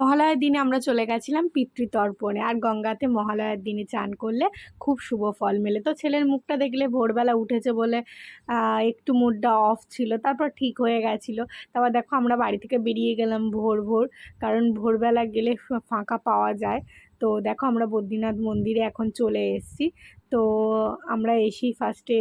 মহালয়ার দিনে আমরা চলে গেছিলাম পিতৃতর্পণে। আর গঙ্গাতে মহালয়ার দিনে চান করলে খুব শুভ ফল মেলে। তো ছেলের মুখটা দেখলে ভোরবেলা উঠেছে বলে একটু মুডটা অফ ছিল, তারপর ঠিক হয়ে গেছিল। তারপর দেখো আমরা বাড়ি থেকে বেরিয়ে গেলাম ভোর ভোর, কারণ ভোরবেলা গেলে ফাঁকা পাওয়া যায়। তো দেখো আমরা বদ্রীনাথ মন্দিরে এখন চলে এসেছি। তো আমরা এসেই ফার্স্টে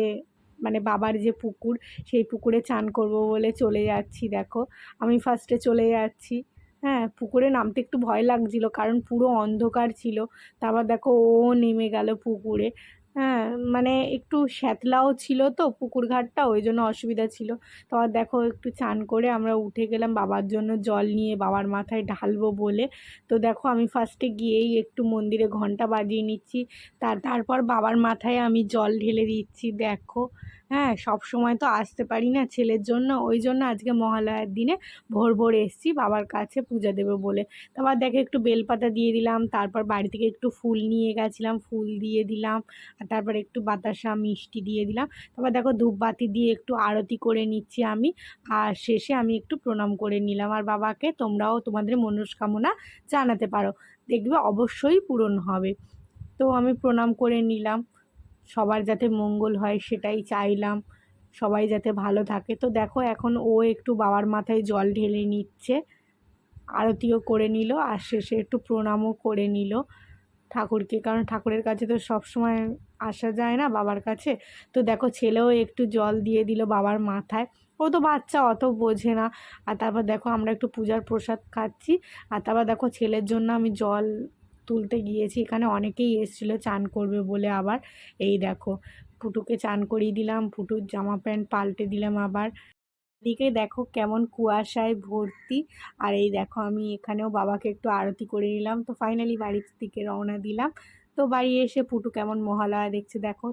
মানে বাবার যে পুকুর, সেই পুকুরে চান করব বলে চলে যাচ্ছি, দেখো। আমি ফার্স্টে চলে যাচ্ছি। হ্যাঁ পুকুরে নামতে একটু ভয় লাগছিল কারণ পুরো অন্ধকার ছিল। তারপর দেখো ও নেমে গেল পুকুরে। হ্যাঁ মানে একটু শ্যাতলাও ছিল তো পুকুর ঘাটটা, ওই জন্য অসুবিধা ছিল। তারপর দেখো একটু চান করে আমরা উঠে গেলাম বাবার জন্য জল নিয়ে বাবার মাথায় ঢালবো বলে। তো দেখো আমি ফার্স্টে গিয়েই একটু মন্দিরে ঘণ্টা বাজিয়ে নিচ্ছি। তার, তারপর বাবার মাথায় আমি জল ঢেলে দিচ্ছি, দেখো। হ্যাঁ সব সময় তো আসতে পারি না ছেলের জন্য। ওই জন্য আজকে মহালয়ার দিনে ভোর ভোর এসছি বাবার কাছে পূজা দেবে বলে। তারপর দেখে একটু বেলপাতা দিয়ে দিলাম, তারপর বাড়ি থেকে একটু ফুল নিয়ে গেছিলাম, ফুল দিয়ে দিলাম, আর তারপর একটু বাতাসা মিষ্টি দিয়ে দিলাম। তারপর দেখো ধূপবাতি দিয়ে একটু আরতি করে নিচ্ছি আমি, আর শেষে আমি একটু প্রণাম করে নিলাম। আর বাবাকে তোমরাও তোমাদের মনস্কামনা জানাতে পারো। দেখবে অবশ্যই পূরণ হবে। তো আমি প্রণাম করে নিলাম। সবার যাতে মঙ্গল হয় সেটাই চাইলাম, সবাই যাতে ভালো থাকে। তো দেখো এখন ও একটু বাবার মাথায় জল ঢেলে নিচ্ছে, আরতিও করে নিল আর শেষে একটু প্রণামও করে নিল ঠাকুরকে, কারণ ঠাকুরের কাছে তো সব সময় আসা যায় না বাবার কাছে। তো দেখো ছেলেও একটু জল দিয়ে দিল বাবার মাথায়। ও তো বাচ্চা, অত বোঝে না। আর তারপর দেখো আমরা একটু পূজার প্রসাদ খাচ্ছি। আর তারপর দেখো ছেলের জন্য আমি জল তুলতে গিয়েছি। এখানে অনেকেই এসেছিল চান করবে বলে আবার। এই দেখো, ফুটুকে চান করিয়ে দিলাম, ফুটুর জামা প্যান্ট পাল্টে দিলাম আবার। দিকে দেখো কেমন কুয়াশায় ভর্তি। আর এই দেখো, আমি এখানেও বাবাকে একটু আরতি করে নিলাম। তো ফাইনালি বাড়ির দিকে রওনা দিলাম। তো বাড়ি এসে ফুটু কেমন মহালয়া দেখছে দেখো।